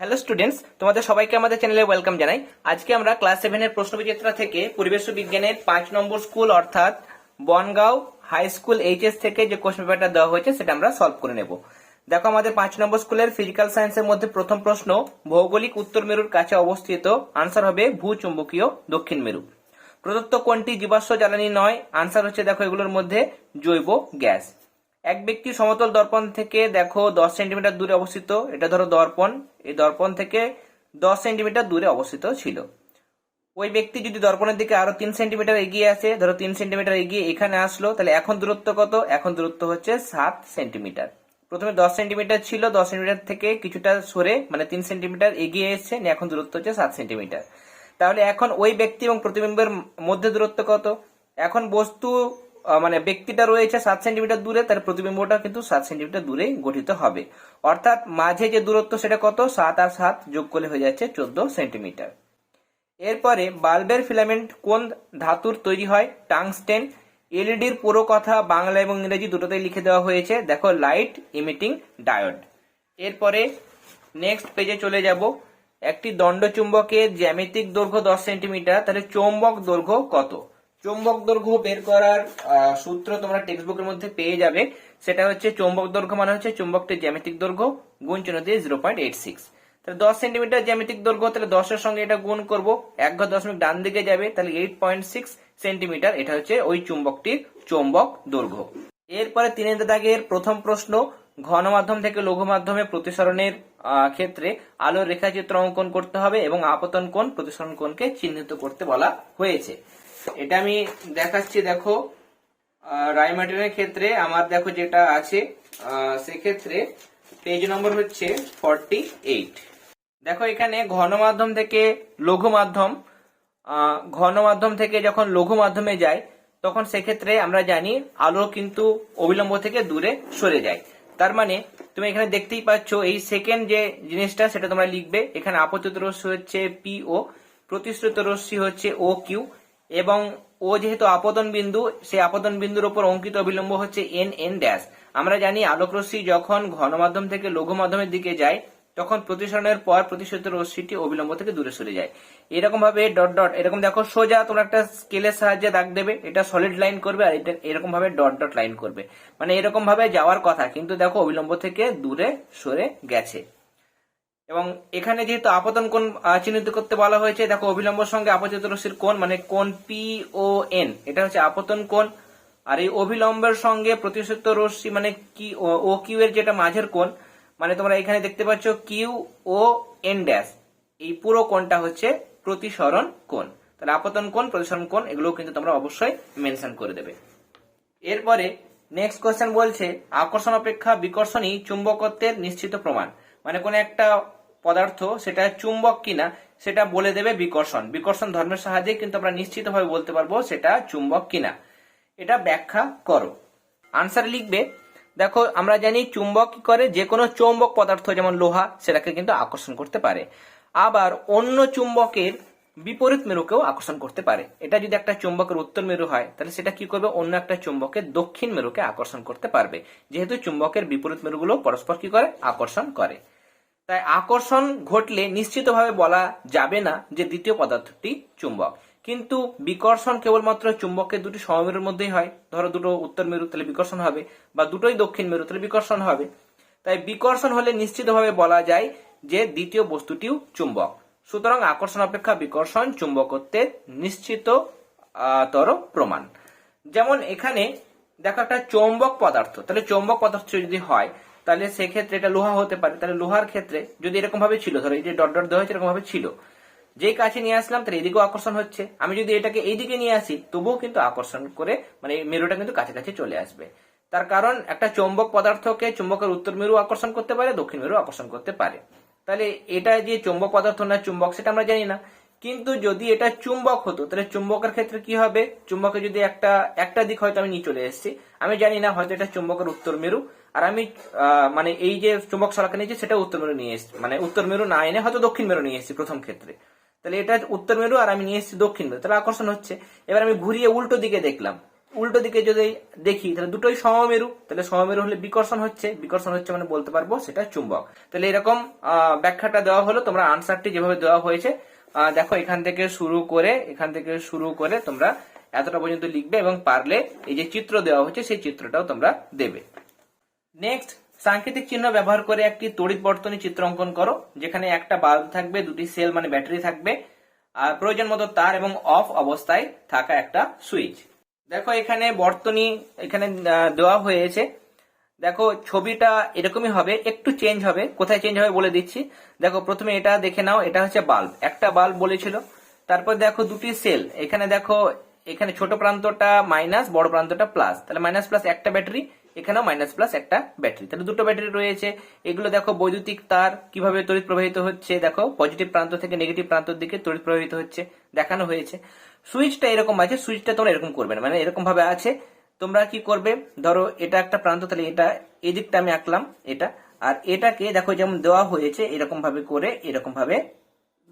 Hello students, তোমাদের সবাইকে আমাদের চ্যানেলে ওয়েলকাম জানাই। আজকে আমরা ক্লাস সেভেনের প্রশ্ন বিচিত্রা থেকে পরিবেশ বিজ্ঞানের পাঁচ নম্বর স্কুল অর্থাৎ বনগাঁও হাই স্কুল এইচএস থেকে যে কোশ্চেন পেপারটা দেওয়া হয়েছে সেটা আমরা সলভ করে নেব। দেখো আমাদের পাঁচ নম্বর স্কুলের ফিজিক্যাল সায়েন্সের মধ্যে প্রথম প্রশ্ন, ভৌগোলিক উত্তর মেরুর কাছে অবস্থিত। আনসার হবে ভূচুম্বকীয় দক্ষিণ মেরু। প্রদত্ত কোনটি জীবাশ্ম জ্বালানি নয়? আনসার হচ্ছে দেখো এগুলোর মধ্যে জৈব গ্যাস। এক ব্যক্তি সমতল দর্পণ থেকে দেখো দশ সেন্টিমিটার দূরে অবস্থিত। এটা ধরো দর্পণ। এই দর্পণ থেকে দশ সেন্টিমিটার দূরে অবস্থিত ছিল। ওই ব্যক্তি যদি দর্পণের দিকে আরও তিন সেন্টিমিটার এগিয়ে আসে, ধরো তিন সেন্টিমিটার এগিয়ে এখানে আসলো, তাহলে এখন দূরত্ব কত? এখন দূরত্ব হচ্ছে সাত সেন্টিমিটার। প্রথমে দশ সেন্টিমিটার ছিল, দশ সেন্টিমিটার থেকে কিছুটা সরে মানে তিন সেন্টিমিটার এগিয়ে এসছে এখন দূরত্ব হচ্ছে সাত সেন্টিমিটার। তাহলে এখন ওই ব্যক্তি এবং প্রতিবিম্বের মধ্যে দূরত্ব কত? এখন বস্তু মানে ব্যক্তিটা রয়েছে সাত সেন্টিমিটার দূরে, তার প্রতিবিম্বটা কিন্তু সাত সেন্টিমিটার দূরে গঠিত হবে। অর্থাৎ মাঝে যে দূরত্ব সেটা কত? সাত আর সাত যোগ করলে হয়ে যাচ্ছে চোদ্দ সেন্টিমিটার এরপরে বাল্বের ফিলামেন্ট কোন ধাতুর তৈরি হয়? টাংস্টেন। এলইডির পুরো কথা বাংলা এবং ইংরেজি দুটোতেই লিখে দেওয়া হয়েছে। দেখো, লাইট ইমিটিং ডায়োড। এরপরে নেক্সট পেজে চলে যাব। একটি দণ্ডচুম্বকের জ্যামিতিক দৈর্ঘ্য দশ সেন্টিমিটার তাহলে চৌম্বক দৈর্ঘ্য কত? চৌম্বক দৈর্ঘ্য বের করার সূত্র তোমরা টেক্সট বুকের মধ্যে পেয়ে যাবে। সেটা হচ্ছে চৌম্বক দৈর্ঘ্য মানে হচ্ছে চুম্বকটির জ্যামিতিক দৈর্ঘ্য, গুণ চিহ্ন দিয়ে জিরো পয়েন্ট এইট সিক্স তাহলে দশ সেন্টিমিটার জ্যামিতিক দৈর্ঘ্য, তাহলে দশের সঙ্গে এটা গুণ করব। এক ঘর দশমিক ডান দিকে যাবে, তাহলে এইট পয়েন্ট সিক্স সেন্টিমিটার এটা হচ্ছে ওই চুম্বকটির চৌম্বক দৈর্ঘ্য। এরপরে তিন দাগের প্রথম প্রশ্ন, ঘন মাধ্যম থেকে লঘু মাধ্যমে প্রতিসরণের ক্ষেত্রে আলোর রেখাচিত্র অঙ্কন করতে হবে এবং আপতন কোণ প্রতিসরণ কোণকে চিহ্নিত করতে বলা হয়েছে। এটা আমি দেখাচ্ছি, দেখো। রাইমার্টিনের ক্ষেত্রে আমার দেখো যেটা আছে সেক্ষেত্রে পেজ নম্বর হচ্ছে ফর্টি এইট দেখো এখানে ঘন মাধ্যম থেকে লঘু মাধ্যম ঘন মাধ্যম থেকে যখন লঘু মাধ্যমে যায়, তখন সেক্ষেত্রে আমরা জানি আলো কিন্তু অবিলম্ব থেকে দূরে সরে যায়। তার মানে তুমি এখানে দেখতেই পাচ্ছ, এই সেকেন্ড যে জিনিসটা সেটা তোমরা লিখবে, এখানে আপতিত রশ্মি হচ্ছে পি ও প্রতিশ্রুত রশ্মি হচ্ছে ও কিউ এবং ও যেহেতু আপতন বিন্দু, সেই আপতন বিন্দুর উপর অঙ্কিত অবিলম্ব হচ্ছে এন এন ড্যাশ আমরা জানি আলোক রশ্মি যখন ঘন মাধ্যম থেকে লঘু মাধ্যমের দিকে যায়, তখন প্রতিসরণের পর প্রতিশ্রুত রশ্মিটি অবিলম্ব থেকে দূরে সরে যায়। এরকম ভাবে ডট ডট এরকম দেখো সোজা তোমরা একটা স্কেলের সাহায্যে দাগ দেবে, এটা সলিড লাইন করবে আর এটা এরকম ভাবে ডট ডট লাইন করবে। মানে এরকম ভাবে যাওয়ার কথা, কিন্তু দেখো অবিলম্ব থেকে দূরে সরে গেছে। এবং এখানে যেহেতু আপতন আহ, চিহ্নিত করতে বলা হয়েছে দেখো অবিলম্বর সঙ্গে আপতিত রশ্মির কোণ মানে কোণ পি ও এন এটা হচ্ছে আপতন কোণ। আর এই অবিলম্বের সঙ্গে প্রতিশ্রুত রশ্মি মানে কি ও- কিউ এর যেটা মাঝের কোণ মানে তোমরা এখানে দেখতে পাচ্ছ কিউ ও এন ড্যাশ এই পুরো কোণটা হচ্ছে প্রতিসরণ কোণ। তাহলে আপতন কোণ প্রতিসরণ কোণ এগুলো কিন্তু তোমরা অবশ্যই মেনশন করে দেবে। এরপরে নেক্সট কোয়েশ্চেন বলছে আকর্ষণ অপেক্ষা বিকর্ষণই চুম্বকত্বের নিশ্চিত প্রমাণ। মানে কোন একটা পদার্থ সেটা চুম্বক কিনা, সেটা বলে দেবে বিকর্ষণ। বিকর্ষণ ধর্মের সাহায্যে কিন্তু আমরা নিশ্চিতভাবে বলতে পারব সেটা চুম্বক কিনা। এটা ব্যাখ্যা করো। আনসারে লিখবে, দেখো, আমরা জানি চুম্বক কি করে? যে কোনো চৌম্বক পদার্থ, যেমন লোহা, সেটাকে কিন্তু আকর্ষণ করতে পারে। আবার অন্য চুম্বকের বিপরীত মেরুকেও আকর্ষণ করতে পারে। এটা যদি একটা চুম্বকের উত্তর মেরু হয়, তাহলে সেটা কি করবে? অন্য একটা চুম্বকের দক্ষিণ মেরুকে আকর্ষণ করতে পারবে। যেহেতু চুম্বকের বিপরীত মেরুগুলো পরস্পর কি করে? আকর্ষণ করে। তাই আকর্ষণ ঘটলে নিশ্চিতভাবে বলা যাবে না যে দ্বিতীয় পদার্থটি চুম্বক। কিন্তু বিকর্ষণ কেবলমাত্র চুম্বকের দুটি সমমেরুর মধ্যেই হয়। ধরো দুটো উত্তর মেরু, তাহলে বিকর্ষণ হবে, বা দুটোই দক্ষিণ মেরু, তাহলে বিকর্ষণ হবে। তাই বিকর্ষণ হলে নিশ্চিতভাবে বলা যায় যে দ্বিতীয় বস্তুটিও চুম্বক। সুতরাং আকর্ষণ অপেক্ষা বিকর্ষণ চুম্বকত্বের নিশ্চিত তর প্রমাণ। যেমন এখানে দেখো একটা চৌম্বক পদার্থ, তাহলে চৌম্বক পদার্থ যদি হয় তাহলে সেক্ষেত্রে এটা লোহা হতে পারে। তাহলে লোহার ক্ষেত্রে যদি এরকম ভাবে ছিল, ধরো এই যে ডট ডট দেওয়া হয়েছে এরকম ভাবে ছিল, যেই কাছে নিয়ে আসলাম তাহলে এদিকেও আকর্ষণ হচ্ছে। আমি যদি এটাকে এইদিকে নিয়ে আসি, তবুও কিন্তু আকর্ষণ করে মানে এই মেরুটা কিন্তু কাছাকাছি চলে আসবে। তার কারণ একটা চৌম্বক পদার্থকে চুম্বকের উত্তর মেরু আকর্ষণ করতে পারে, দক্ষিণ মেরু আকর্ষণ করতে পারে। তাহলে এটা যে চুম্বক পদার্থ না চুম্বক, সেটা আমরা জানি না। কিন্তু যদি এটা চুম্বক হতো, তাহলে চুম্বকের ক্ষেত্রে কি হবে? চুম্বকে যদি একটা একটা দিক হয়তো আমি নিয়ে চলে এসেছি। আমি জানি না হয়তো এটা চুম্বকের উত্তর মেরু। আর আমি মানে এই যে চুম্বক সরাকে নিয়েছি, সেটা উত্তর মেরু নিয়ে এসেছি। মানে উত্তর মেরু না এনে হয়তো দক্ষিণ মেরু নিয়ে এসেছি প্রথম ক্ষেত্রে। তাহলে এটা উত্তর মেরু আর আমি নিয়ে এসেছি দক্ষিণ মেরু। তাহলে আকর্ষণ হচ্ছে, এবার আমি ঘুরিয়ে উল্টো দিকে দেখলাম। উল্টো দিকে যদি দেখি, তাহলে দুটোই সমমেরু। তাহলে সমমেরু হলে বিকর্ষণ হচ্ছে। বিকর্ষণ হচ্ছে মানে বলতে পারব সেটা চুম্বক। তাহলে এরকম ব্যাখ্যাটা দেওয়া হলো। তোমরা আনসারটি যেভাবে দেওয়া হয়েছে দেখো, এখান থেকে শুরু করে, এখান থেকে শুরু করে তোমরা এতটা পর্যন্ত লিখবে এবং পারলে এই যে চিত্র দেওয়া হচ্ছে, সেই চিত্রটাও তোমরা দেবে। নেক্সট সাংকেতিক চিহ্ন ব্যবহার করে একটি তড়িৎ বর্তনী চিত্র অঙ্কন করো, যেখানে একটা বাল্ব থাকবে, দুটি সেল মানে ব্যাটারি থাকবে, আর প্রয়োজন মতো তার এবং অফ অবস্থায় থাকা একটা সুইচ। দেখো, এখানে বর্তনী, এখানে দেওয়া হয়েছে দেখো, ছবিটা এরকমই হবে, একটু চেঞ্জ হবে, কোথায় চেঞ্জ হবে বলে দিচ্ছি। দেখো, প্রথমে এটা দেখে নাও, এটা হচ্ছে বাল্ব একটা বাল্ব বলেছিল। তারপর দেখো, দুটি সেল এখানে দেখো, এখানে ছোট প্রান্তটা মাইনাস বড় প্রান্তটা প্লাস তাহলে মাইনাস প্লাস একটা ব্যাটারি এখানেও মাইনাস প্লাস একটা ব্যাটারি তাহলে দুটো ব্যাটারি রয়েছে। এগুলো দেখো, বৈদ্যুতিক তার কীভাবে তড়িৎ প্রবাহিত হচ্ছে। দেখো পজিটিভ প্রান্ত থেকে নেগেটিভ প্রান্তের দিকে তড়িৎ প্রবাহিত হচ্ছে, দেখানো হয়েছে। সুইচটা এরকম আছে সুইচটা তোমরা এরকম করবে না। মানে এরকম ভাবে আছে। তোমরা কি করবে? ধরো এটা একটা প্রান্ত, তাহলে এটা এদিকটা আমি আঁকলাম, এটা। আর এটাকে দেখো যেমন দেওয়া হয়েছে এরকম ভাবে করে এরকম ভাবে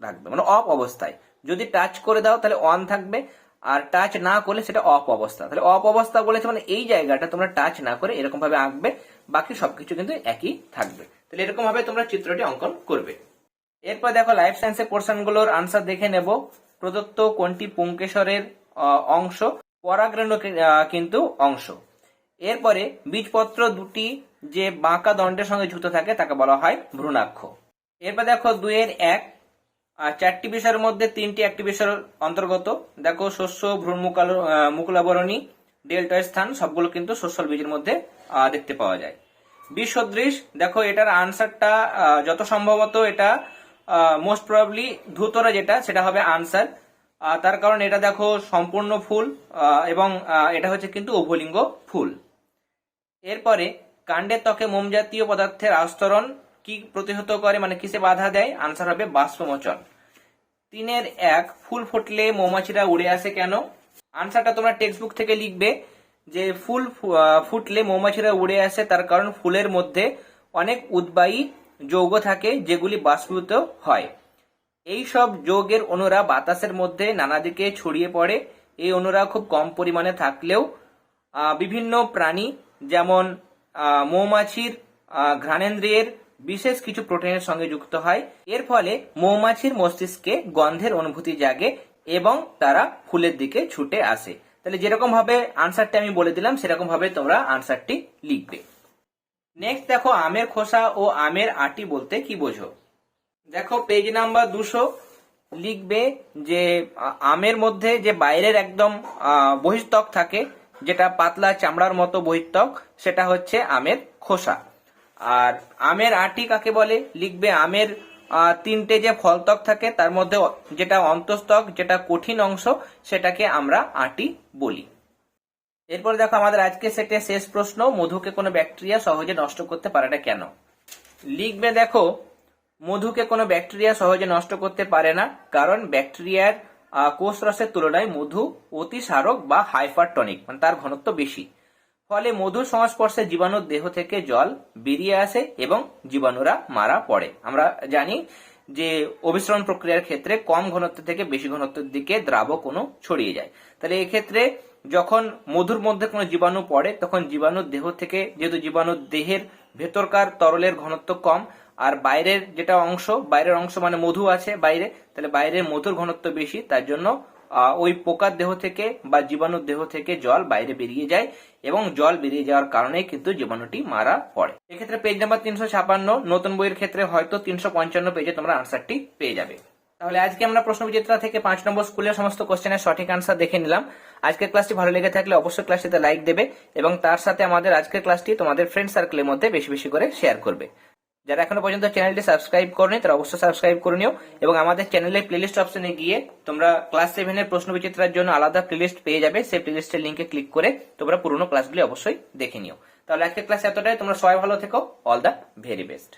রাখবে। মানে অফ অবস্থায়। যদি টাচ করে দাও, তাহলে অন থাকবে। আর টাচ না করলে সেটা অফ অবস্থা। তাহলে অফ অবস্থা বলেছে মানে এই জায়গাটা তোমরা টাচ না করে এরকম ভাবে আঁকবে। বাকি সবকিছু কিন্তু একই থাকবে। তাহলে এরকম ভাবে তোমরা চিত্রটি অঙ্কন করবে। এরপর দেখো লাইফ সায়েন্সের পোর্শন আনসার দেখে নেব। প্রদত্ত কোনটি পুঙ্কেশ্বরের অংশ? পরাগরেণু কিন্তু অংশ। এরপরে বীজপত্র দুটি যে বাঁকা দণ্ডের সঙ্গে যুক্ত থাকে, তাকে বলা হয় ভ্রূণাক্ষ। এরপর দেখো দুইয়ের এক চারটি বিষয়ের মধ্যে তিনটি একটি বিষয়ের অন্তর্গত। দেখো শস্য, ভ্রূণ মুকাল- মুকুলাবরণী, ডেল্টা স্থান, সবগুলো কিন্তু শস্যল বীজের মধ্যে দেখতে পাওয়া যায়। বিষ সদৃশ দেখো এটার আনসারটা যত সম্ভবত এটা মোস্ট প্রবাবলি ধুতরা যেটা, সেটা হবে আনসার। তার কারণ এটা দেখো সম্পূর্ণ ফুল এবং এটা হচ্ছে কিন্তু উভলিঙ্গ ফুল। এরপরে কাণ্ডের ত্বকে মোম জাতীয় পদার্থের আস্তরণ কি প্রতিহত করে মানে কিসে বাধা দেয়? আনসার হবে বাষ্পমোচন। তিনের এক, ফুল ফুটলে মৌমাছিরা উড়ে আসে কেন? আনসারটা তোমরা টেক্সট বুক থেকে লিখবে যে ফুল ফুটলে মৌমাছিরা উড়ে আসে তার কারণ ফুলের মধ্যে অনেক উদ্বায়ী যৌগ থাকে যেগুলি বাষ্পীভূত হয়। এই সব যৌগের অণুরা বাতাসের মধ্যে নানা দিকে ছড়িয়ে পড়ে। এই অণুরা খুব কম পরিমাণে থাকলেও বিভিন্ন প্রাণী যেমন মৌমাছির ঘ্রাণেন্দ্রিয়ের বিশেষ কিছু প্রোটিনের সঙ্গে যুক্ত হয়। এর ফলে মৌমাছির মস্তিষ্কে গন্ধের অনুভূতি জাগে এবং তারা ফুলের দিকে ছুটে আসে। তাহলে যেরকম ভাবে আনসারটি আমি বলে দিলাম সেরকম ভাবে তোমরা আনসারটি লিখবে। নেক্সট দেখো, আমের খোসা ও আমের আটি বলতে কি বোঝো? দেখো পেজ নাম্বার দুশো লিখবে যে আমের মধ্যে যে বাইরের একদম বহিস্তক থাকে, যেটা পাতলা চামড়ার মতো বহিস্তক, সেটা হচ্ছে আমের খোসা। আর আমের আটি কাকে বলে? লিখবে আমের তিনটে যে ফলত্বক থাকে, তার মধ্যে যেটা অন্তস্তক, যেটা কঠিন অংশ, সেটাকে আমরা আটি বলি। এরপর দেখো, আমাদের আজকে সেটে শেষ প্রশ্ন, মধুকে কোনো ব্যাকটেরিয়া সহজে নষ্ট করতে পারে না কেন? লিখবে দেখো মধুকে কোনো ব্যাকটেরিয়া সহজে নষ্ট করতে পারে না কারণ ব্যাকটেরিয়ার আহ, কোষ রসের তুলনায় মধু অতি বা হাইপারটনিক মানে তার ঘনত্ব বেশি। ফলে মধুর সংস্পর্শে জীবাণুর দেহ থেকে জল বেরিয়ে আসে এবং জীবাণুরা মারা পড়ে। আমরা জানি যে অভিসরণ প্রক্রিয়ার ক্ষেত্রে কম ঘনত্ব থেকে বেশি ঘনত্বের দিকে দ্রাবক কোনো ছড়িয়ে যায়। তাহলে এক্ষেত্রে যখন মধুর মধ্যে কোনো জীবাণু পড়ে তখন জীবাণুর দেহ থেকে যেহেতু জীবাণুর দেহের ভেতরকার তরলের ঘনত্ব কম আর বাইরের যেটা অংশ, বাইরের অংশ মানে মধু আছে বাইরে, তাহলে বাইরের মধুর ঘনত্ব বেশি, তার জন্য ওই পোকার দেহ থেকে বা জীবাণুর দেহ থেকে জল বাইরে বেরিয়ে যায় এবং জল বেরিয়ে যাওয়ার কারণে কিন্তু জীবাণুটি মারা পড়ে। এক্ষেত্রে পেজ নাম্বার তিনশো ছাপান্ন, নতুন বইয়ের ক্ষেত্রে হয়তো তিনশো পঞ্চান্ন পেজে তোমরা আনসারটি পেয়ে যাবে। তাহলে আজকে আমরা প্রশ্ন বিচিত্রা থেকে পাঁচ নম্বর স্কুলের সমস্ত কোশ্চেনের সঠিক আনসার দেখে নিলাম। আজকের ক্লাসটি ভালো লেগে থাকলে অবশ্যই ক্লাসটিতে লাইক দেবে এবং তার সাথে আমাদের আজকের ক্লাসটি তোমাদের ফ্রেন্ড সার্কেলের মধ্যে বেশি বেশি করে শেয়ার করবে। যারা এখনও পর্যন্ত চ্যানেলটি সাবস্ক্রাইব করেনি, তারা অবশ্যই সাবস্ক্রাইব করে নিও এবং আমাদের চ্যানেলের প্লেলিস্ট অপশনে গিয়ে তোমরা ক্লাস সেভেনের প্রশ্ন বিচিত্রার জন্য আলাদা প্লেলিস্ট পেয়ে যাবে। সেই প্লেলিস্টের লিঙ্কে ক্লিক করে তোমরা পুরোনো ক্লাসগুলি অবশ্যই দেখে নিও। তাহলে আজকের ক্লাস এতটাই। তোমরা সবাই ভালো থেকো। All the very best